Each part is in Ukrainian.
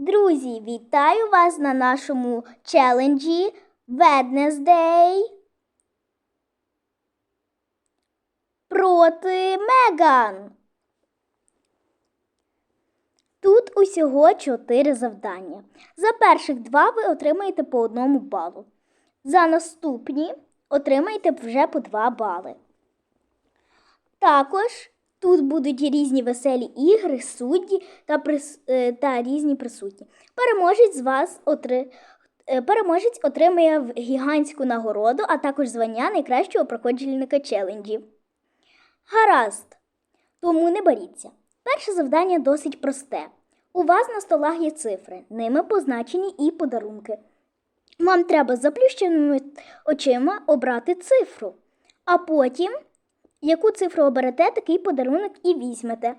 Друзі, вітаю вас на нашому челенджі Wednesday проти Меган. Тут усього чотири завдання. За перших два ви отримаєте по одному балу. За наступні отримаєте вже по два бали. Також тут будуть різні веселі ігри, судді та, прис- е, та різні присутні. Переможець з вас отри... е, Переможець отримає гігантську нагороду, а також звання найкращого проходжельника челенджів. Гаразд, тому не боріться. Перше завдання досить просте. У вас на столах є цифри, ними позначені і подарунки. Вам треба з заплющеними очима обрати цифру, а потім яку цифру оберете, такий подарунок і візьмете.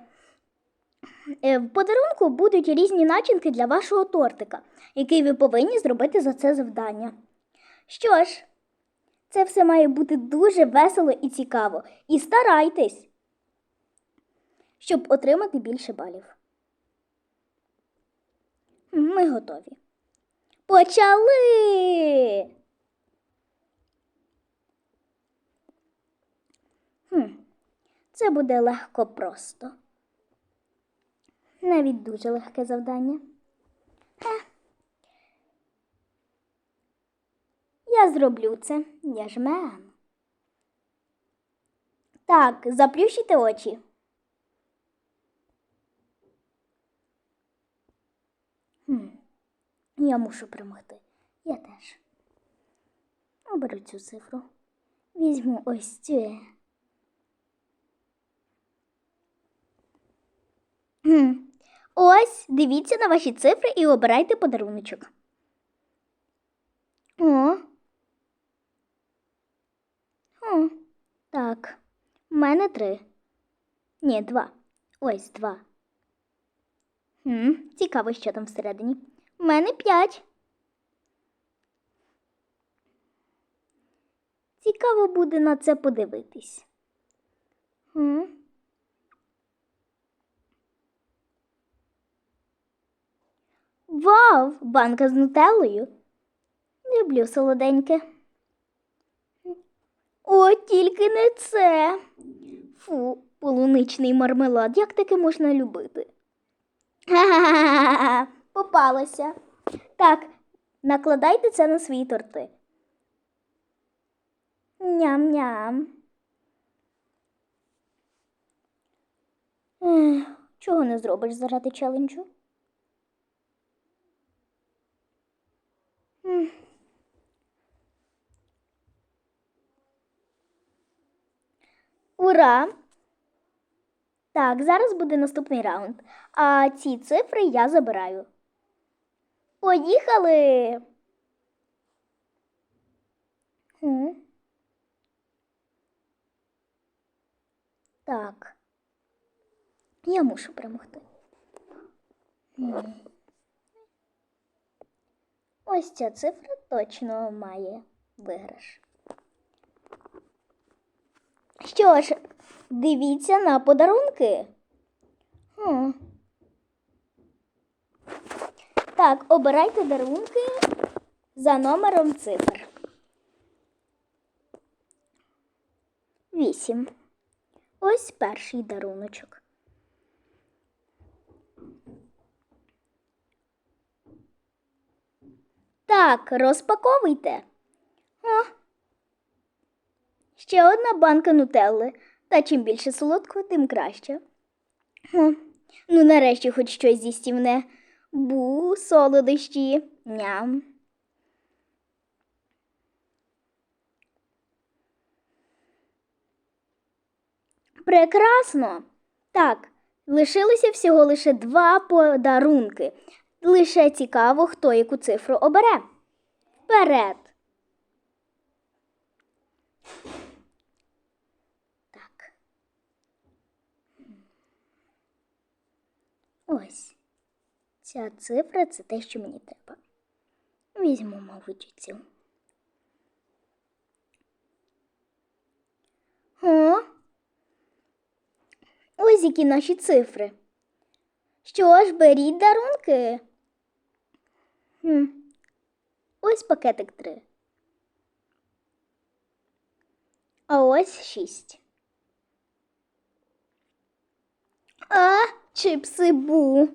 Е, В подарунку будуть різні начинки для вашого тортика, який ви повинні зробити за це завдання. Що ж, це все має бути дуже весело і цікаво. І старайтесь, щоб отримати більше балів. Ми готові. Почали! Хм, це буде легко просто. Навіть дуже легке завдання. Е. Я зроблю це. Я ж мен. Так, заплющите очі. Хм. Я мушу перемогти. Я теж. Оберу цю цифру. Візьму ось цю. Хм. Ось, дивіться на ваші цифри і обирайте подаруночок. О. О. Так. У мене три. Ні, два. Ось два. Хм. Цікаво, що там всередині. У мене п'ять. Цікаво буде на це подивитись. Хм. Вау, банка з нутеллою. Люблю солоденьке. О, тільки не це. Фу, полуничний мармелад. Як таке можна любити? Ха-ха-ха, попалося. Так, накладайте це на свої торти. Ням-ням. Чого не зробиш заради челенджу? Ура! Так, зараз буде наступний раунд. А ці цифри я забираю. Поїхали! Так. Я мушу перемогти. Ось ця цифра точно має виграш. Що ж, дивіться на подарунки. Хм. Так, обирайте дарунки за номером цифр. Вісім. Ось перший даруночок. Так, розпаковуйте. О, ще одна банка нутелли. Та чим більше солодкого, тим краще. О, ну, нарешті хоч щось зістівне. Бу, солодощі. Ням. Прекрасно. Так, лишилося всього лише два подарунки. Лише цікаво, хто яку цифру обере. Вперед. Так. Ось. Ця цифра це те, що мені треба. Візьму, мабуть, цю. О, ось які наші цифри. Що ж, беріть дарунки. Хм. Ось пакетик три. А ось шість. А, чипси бу.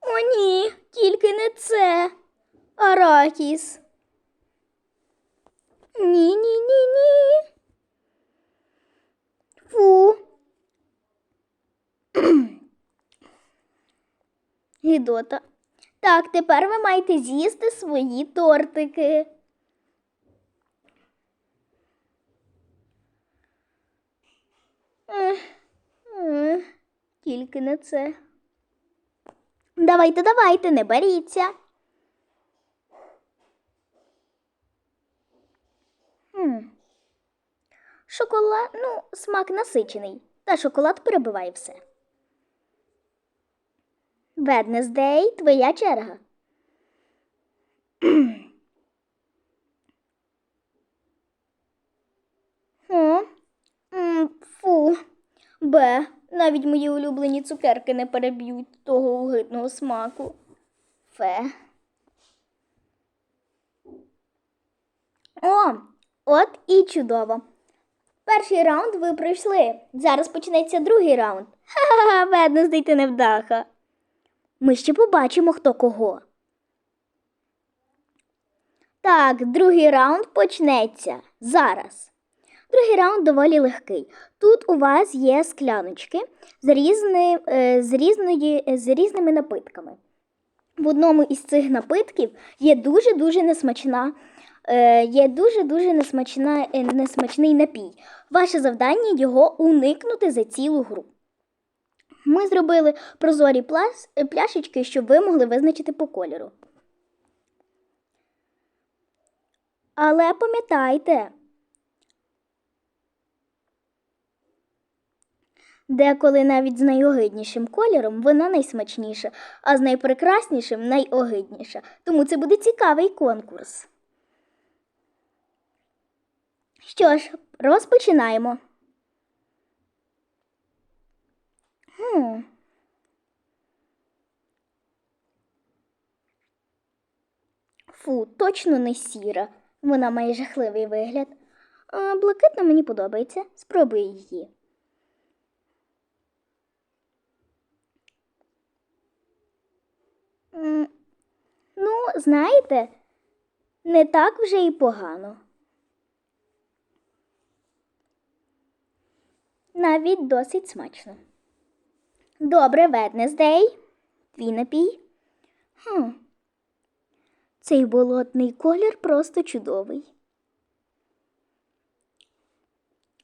О, ні, тільки не це. Арахіс. Ні, ні, ні, ні. Фу. Гідота. Так, тепер ви маєте з'їсти свої тортики. Тільки не це. Давайте, давайте, не беріться. Хм. Шоколад, ну, смак насичений, та шоколад перебиває все. Веднездей, твоя черга. О, фу. Б. Навіть мої улюблені цукерки не переб'ють того огидного смаку. Фе. О, от і чудово. Перший раунд ви пройшли. Зараз почнеться другий раунд. Ха-ха-ха, Веднездей ти невдаха. Ми ще побачимо, хто кого. Так, другий раунд почнеться зараз. Другий раунд доволі легкий. Тут у вас є скляночки з, різни, е, з, різної, з різними напитками. В одному із цих напитків є дуже-дуже несмачна, е, є дуже-дуже несмачна, е, несмачний напій. Ваше завдання його уникнути за цілу гру. Ми зробили прозорі е, пляшечки, щоб ви могли визначити по кольору. Але пам'ятайте, деколи навіть з найогиднішим кольором вона найсмачніша, а з найпрекраснішим найогидніша. Тому це буде цікавий конкурс. Що ж, розпочинаємо. Фу, точно не сіра. Вона має жахливий вигляд. А, блакитна мені подобається. Спробуй її. Ну, знаєте, не так вже і погано. Навіть досить смачно. Добре, Веднездей. Твій напій. Хм. Цей болотний колір просто чудовий.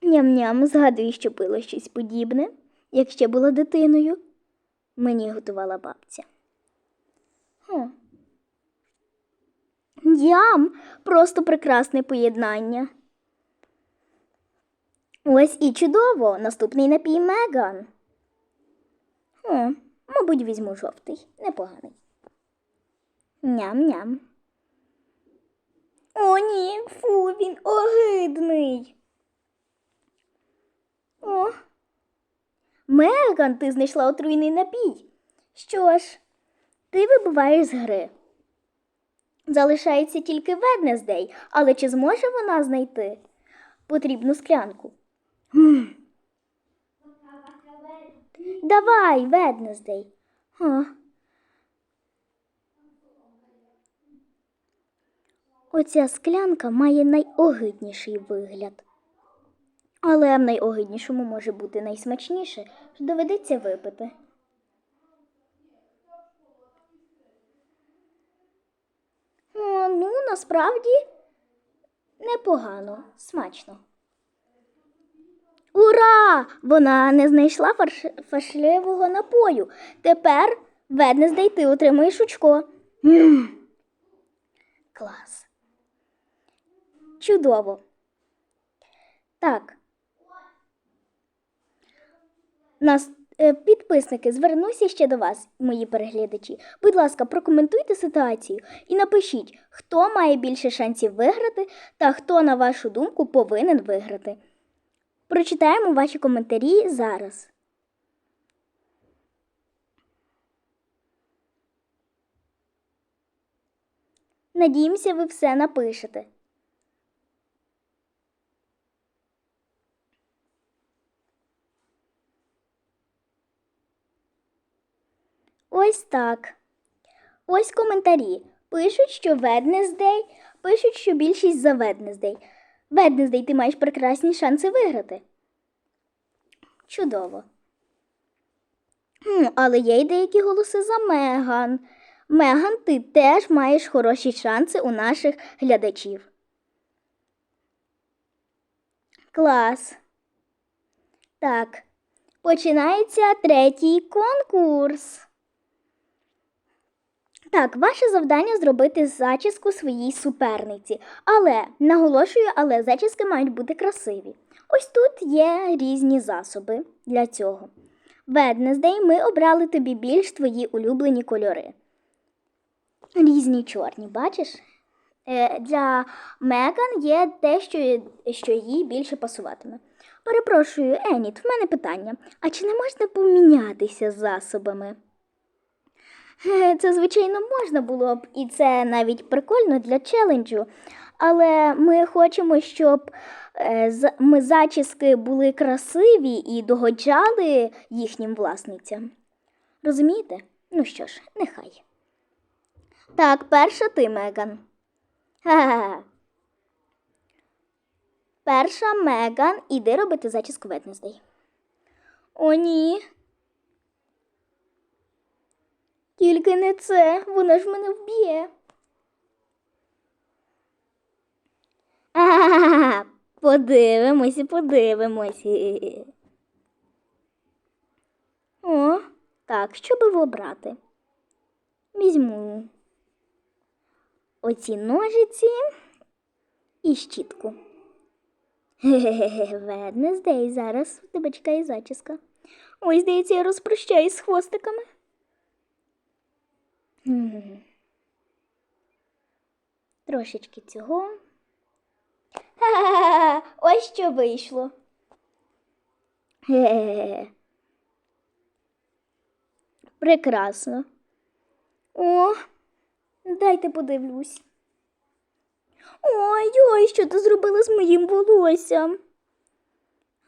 Ням-ням, згадую, що пила щось подібне, як ще була дитиною. Мені готувала бабця. Хм. Ям, просто прекрасне поєднання. Ось і чудово. Наступний напій Меган. Хм, мабуть, візьму жовтий. Непоганий. Ням-ням. О, ні, фу, він огидний. О. Меган, ти знайшла отруйний напій. Що ж, ти вибуваєш з гри. Залишається тільки Веднездей, але чи зможе вона знайти потрібну склянку? Давай, Веднездей. О. Оця склянка має найогидніший вигляд. Але в найогиднішому може бути найсмачніше, що доведеться випити. О, ну, насправді непогано, смачно. Ура! Вона не знайшла фарш... фашливого напою. Тепер Веднездей ти отримуєш очко. Клас. Чудово. Так. Нас е, підписники, звернуся ще до вас, мої переглядачі. Будь ласка, прокоментуйте ситуацію і напишіть, хто має більше шансів виграти та хто, на вашу думку, повинен виграти. Прочитаємо ваші коментарі зараз. Надіємося, ви все напишете. Ось так. Ось коментарі. Пишуть, що Wednesday, пишуть, що більшість за Wednesday. Wednesday, ти маєш прекрасні шанси виграти. Чудово. Хм, але є й деякі голоси за Меган. Меган, ти теж маєш хороші шанси у наших глядачів. Клас. Так, починається третій конкурс. Так, ваше завдання зробити зачіску своїй суперниці. Але наголошую, але зачіски мають бути красиві. Ось тут є різні засоби для цього. Wednesday ми обрали тобі більш твої улюблені кольори. Різні чорні, бачиш? Е, для Меган є те, що, що їй більше пасуватиме. Перепрошую, Еніт, в мене питання. А чи не можна помінятися засобами? Це, звичайно, можна було б, і це навіть прикольно для челенджу. Але ми хочемо, щоб е, ми зачіски були красиві і догоджали їхнім власницям. Розумієте? Ну що ж, нехай. Так, перша ти, Меган. Перша Меган, іди робити зачіску Wednesday. О, ні. Тільки не це, вона ж мене вб'є. А, подивимося, подивимося. О, так, що би обрати? Візьму оці ножиці і щітку. Ге-ге-ге, Wednesday, зараз тебе чекає зачіска. Ой, здається, я розпрощаюсь з хвостиками. Трошечки цього. Ха-ха-ха, ось що вийшло. Ге-ге-ге. Прекрасно. О, дайте подивлюсь. Ой, ой, що ти зробила з моїм волоссям?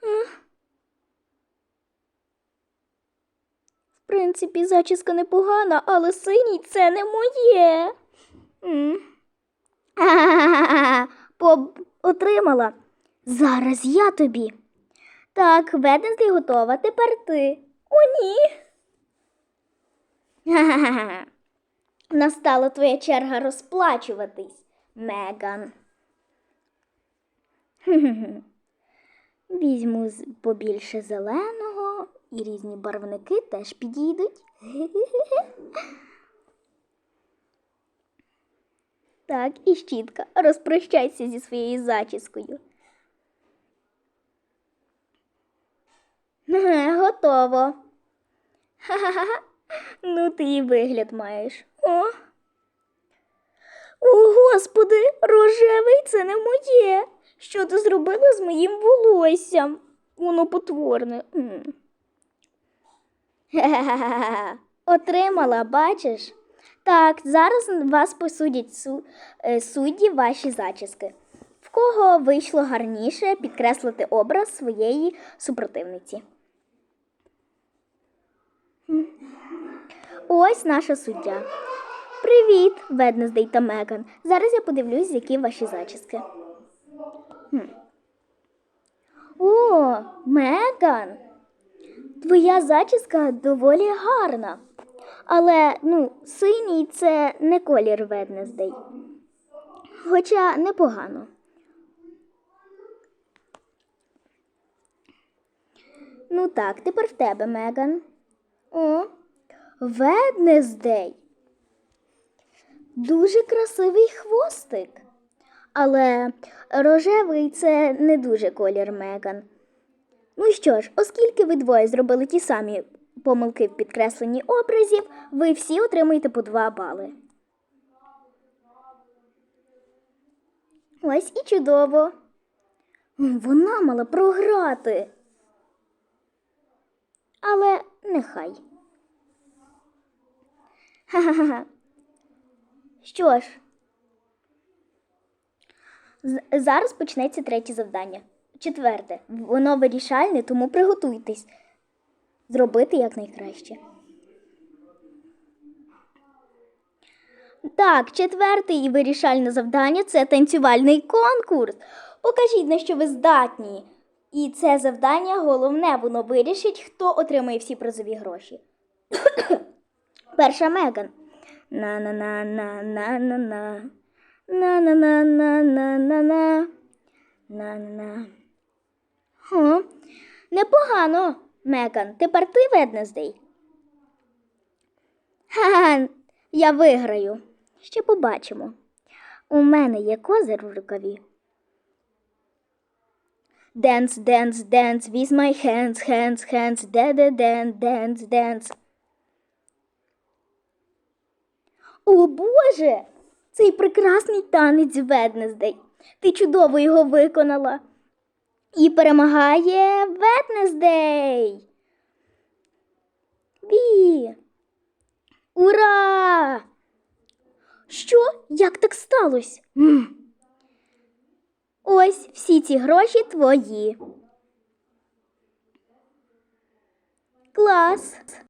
Ех. В принципі, зачіска непогана, але синій це не моє. Поб... Отримала. Зараз я тобі. Так, Веденслі готова. Тепер ти. О, ні. Настала твоя черга розплачуватись, Меган. Візьму побільше зеленого і різні барвники теж підійдуть. Так, і щітка. Розпрощайся зі своєю зачіскою. Готово. Ха-ха-ха. Ну, ти і вигляд маєш. О. О, господи, рожевий це не моє. Що ти зробила з моїм волоссям? Воно потворне. Ге-ге-ге. Отримала, бачиш? Так, зараз вас посудять су- е, судді ваші зачіски. В кого вийшло гарніше підкреслити образ своєї супротивниці? Ось наша суддя. Привіт, Веднездей та Меган. Зараз я подивлюсь, які ваші зачіски. Хм. О, Меган! Твоя зачіска доволі гарна. Але, ну, синій це не колір Веднездей. Хоча непогано. Ну так, тепер в тебе, Меган. О, Веднездей. Дуже красивий хвостик. Але рожевий це не дуже колір Меган. Ну що ж, оскільки ви двоє зробили ті самі помилки в підкресленні образів, ви всі отримуєте по два бали. Ось і чудово. Вона мала програти. Але нехай. Ха-ха-ха. Що ж, Зараз почнеться третє завдання. Четверте. Воно вирішальне, тому приготуйтесь зробити якнайкраще. Так, четверте і вирішальне завдання це танцювальний конкурс. Покажіть, на що ви здатні. І це завдання головне, воно вирішить, хто отримає всі призові гроші. Перша Меган. На-на-на-на-на-на-на. На-на-на-на-на-на-на. На-на-на. Хм. Непогано, Меган. Тепер ти Веднездей. Ха-ха, я виграю. Ще побачимо. У мене є козир в рукаві. Dance, dance, dance with my hands, hands, hands, де-де ден, dance, dance. О Боже! Цей прекрасний танець Веднездей. Ти чудово його виконала. І перемагає Веднездей. Бі! Ура! Що? Як так сталося? М. Ось всі ці гроші твої. Клас.